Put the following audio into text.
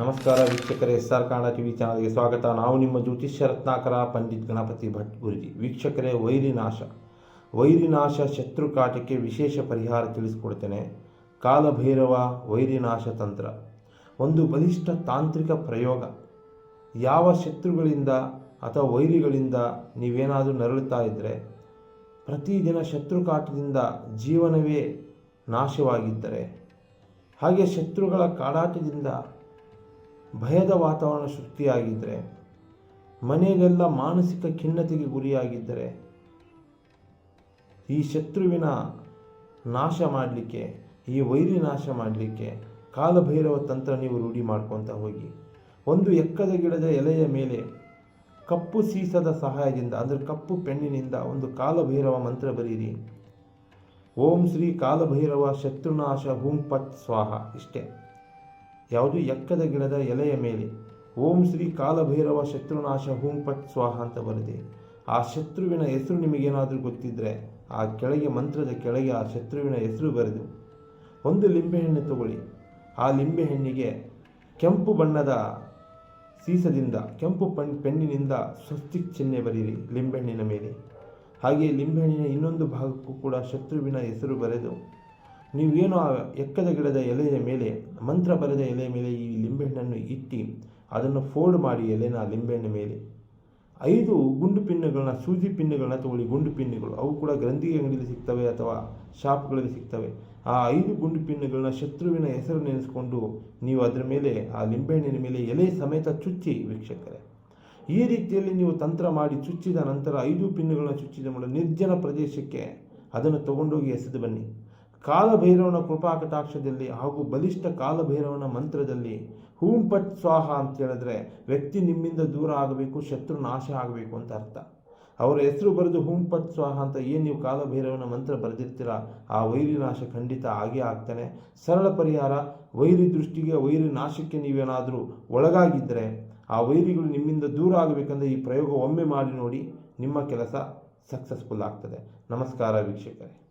ನಮಸ್ಕಾರ ವೀಕ್ಷಕರೇ, S R Kannada TV ಚಾನಲ್ಗೆ ಸ್ವಾಗತ. ನಾವು ನಿಮ್ಮ ಜ್ಯೋತಿಷ್ಯ ರತ್ನಾಕರ ಪಂಡಿತ್ ಗಣಪತಿ ಭಟ್ ಗುರುಜಿ. ವೀಕ್ಷಕರೇ ವೈರಿನಾಶ ವೈರಿನಾಶ ಶತ್ರು ಕಾಟಕ್ಕೆ ವಿಶೇಷ ಪರಿಹಾರ ತಿಳಿಸಿಕೊಡ್ತೇನೆ. ಕಾಲಭೈರವ ವೈರಿನಾಶ ತಂತ್ರ. ಒಂದು ಬಲಿಷ್ಠ ತಾಂತ್ರಿಕ ಪ್ರಯೋಗ. ಯಾವ ಶತ್ರುಗಳಿಂದ ಅಥವಾ ವೈರಿಗಳಿಂದ ನೀವೇನಾದರೂ ನರಳುತ್ತಾ ಇದ್ದರೆ ಪ್ರತಿದಿನ ಶತ್ರು ಕಾಟದಿಂದ ಜೀವನವೇ ನಾಶವಾಗಿದ್ದರೆ, ಹಾಗೆ ಶತ್ರುಗಳ ಕಾಡಾಟದಿಂದ ಭಯದ ವಾತಾವರಣ ಸೃಷ್ಟಿಯಾಗಿದ್ದರೆ ಮನೆಯಲ್ಲೆಲ್ಲ ಮಾನಸಿಕ ಖಿನ್ನತೆಗೆ ಗುರಿಯಾಗಿದ್ದರೆ, ಈ ಶತ್ರುವಿನ ನಾಶ ಮಾಡಲಿಕ್ಕೆ, ಈ ವೈರಿ ನಾಶ ಮಾಡಲಿಕ್ಕೆ ಕಾಲಭೈರವ ತಂತ್ರ ನೀವು ರೂಢಿ ಮಾಡ್ಕೊತ ಹೋಗಿ. ಒಂದು ಎಕ್ಕದ ಗಿಡದ ಎಲೆಯ ಮೇಲೆ ಕಪ್ಪು ಸೀಸದ ಸಹಾಯದಿಂದ, ಅಂದರೆ ಕಪ್ಪು ಪೆಣ್ಣಿನಿಂದ ಒಂದು ಕಾಲಭೈರವ ಮಂತ್ರ ಬರೀರಿ. ಓಂ ಶ್ರೀ ಕಾಲಭೈರವ ಶತ್ರುನಾಶ ಹೂಂ ಪತ್ ಸ್ವಾಹ, ಇಷ್ಟೇ. ಯಾವುದು ಎಕ್ಕದ ಗಿಡದ ಎಲೆಯ ಮೇಲೆ. ಓಂ ಶ್ರೀ ಕಾಲಭೈರವ ಶತ್ರುನಾಶ ಹೂಂ ಪಟ್ ಸ್ವಾಹ ಅಂತ ಬರೆದೆ. ಆ ಶತ್ರುವಿನ ಹೆಸರು ನಿಮಗೇನಾದರೂ ಗೊತ್ತಿದ್ದರೆ ಆ ಕೆಳಗೆ ಮಂತ್ರದ ಕೆಳಗೆ ಆ ಶತ್ರುವಿನ ಹೆಸರು ಬರೆದು. ಒಂದು ಲಿಂಬೆಹಣ್ಣು ತಗೊಳ್ಳಿ. ಆ ಲಿಂಬೆಹಣ್ಣಿಗೆ ಕೆಂಪು ಬಣ್ಣದ ಸೀಸದಿಂದ, ಕೆಂಪು ಪಣ್ ಪೆಣ್ಣಿನಿಂದ ಸ್ವಸ್ತಿಕ್ ಚಿಹ್ನೆ ಬರೀರಿ ಲಿಂಬೆಹಣ್ಣಿನ ಮೇಲೆ. ಹಾಗೆ ಲಿಂಬೆಹಣ್ಣಿನ ಇನ್ನೊಂದು ಭಾಗಕ್ಕೂ ಕೂಡ ಶತ್ರುವಿನ ಹೆಸರು ಬರೆದು ನೀವೇನು ಆ ಎಕ್ಕದ ಗಿಡದ ಎಲೆಯ ಮೇಲೆ, ಮಂತ್ರ ಬರೆದ ಎಲೆಯ ಮೇಲೆ ಈ ಲಿಂಬೆಹಣ್ಣನ್ನು ಇಟ್ಟು, ಅದನ್ನು ಫೋಲ್ಡ್ ಮಾಡಿ ಎಲೆನ ಲಿಂಬೆಹಣ್ಣ ಮೇಲೆ. ಐದು ಗುಂಡು ಪಿನ್ನುಗಳನ್ನ, ಸೂಜಿ ಪಿನ್ನುಗಳನ್ನ ತಗೊಳ್ಳಿ, ಗುಂಡು ಪಿನ್ನುಗಳು. ಅವು ಕೂಡ ಗ್ರಂಥಿ ಅಂಗಡಿಯಲ್ಲಿ ಸಿಗ್ತವೆ ಅಥವಾ ಶಾಪ್ಗಳಲ್ಲಿ ಸಿಗ್ತವೆ. ಆ ಐದು ಗುಂಡು ಪಿನ್ನುಗಳನ್ನ ಶತ್ರುವಿನ ಹೆಸರು ನೆನೆಸ್ಕೊಂಡು ನೀವು ಅದರ ಮೇಲೆ, ಆ ಲಿಂಬೆಹಣ್ಣಿನ ಮೇಲೆ ಎಲೆ ಸಮೇತ ಚುಚ್ಚಿ ವೀಕ್ಷಕರೇ. ಈ ರೀತಿಯಲ್ಲಿ ನೀವು ತಂತ್ರ ಮಾಡಿ ಚುಚ್ಚಿದ ನಂತರ ಐದು ಪಿನ್ನುಗಳನ್ನ ಚುಚ್ಚಿದ ಮೇಲೆ ನಿರ್ಜನ ಪ್ರದೇಶಕ್ಕೆ ಅದನ್ನು ತಗೊಂಡೋಗಿ ಎಸೆದು ಬನ್ನಿ. ಕಾಲಭೈರವನ ಕೃಪಾ ಕಟಾಕ್ಷದಲ್ಲಿ ಹಾಗೂ ಬಲಿಷ್ಠ ಕಾಲಭೈರವನ ಮಂತ್ರದಲ್ಲಿ ಹೂಂ ಪಟ್ ಸ್ವಾಹ ಅಂತ ಹೇಳಿದ್ರೆ ವ್ಯಕ್ತಿ ನಿಮ್ಮಿಂದ ದೂರ ಆಗಬೇಕು, ಶತ್ರು ನಾಶ ಆಗಬೇಕು ಅಂತ ಅರ್ಥ. ಅವರ ಹೆಸರು ಬರೆದು ಹೂಂ ಪಟ್ ಸ್ವಾಹ ಅಂತ ಏನು ನೀವು ಕಾಲಭೈರವನ ಮಂತ್ರ ಬರೆದಿರ್ತೀರ, ಆ ವೈರಿ ನಾಶ ಖಂಡಿತ ಆಗೇ ಆಗ್ತಾನೆ. ಸರಳ ಪರಿಹಾರ, ವೈರಿ ದೃಷ್ಟಿಗೆ ವೈರಿ ನಾಶಕ್ಕೆ ನೀವೇನಾದರೂ ಒಳಗಾಗಿದ್ದರೆ ಆ ವೈರಿಗಳು ನಿಮ್ಮಿಂದ ದೂರ ಆಗಬೇಕಂದ್ರೆ ಈ ಪ್ರಯೋಗ ಒಮ್ಮೆ ಮಾಡಿ ನೋಡಿ ನಿಮ್ಮ ಕೆಲಸ ಸಕ್ಸಸ್ಫುಲ್ ಆಗ್ತದೆ. ನಮಸ್ಕಾರ ವೀಕ್ಷಕರೇ.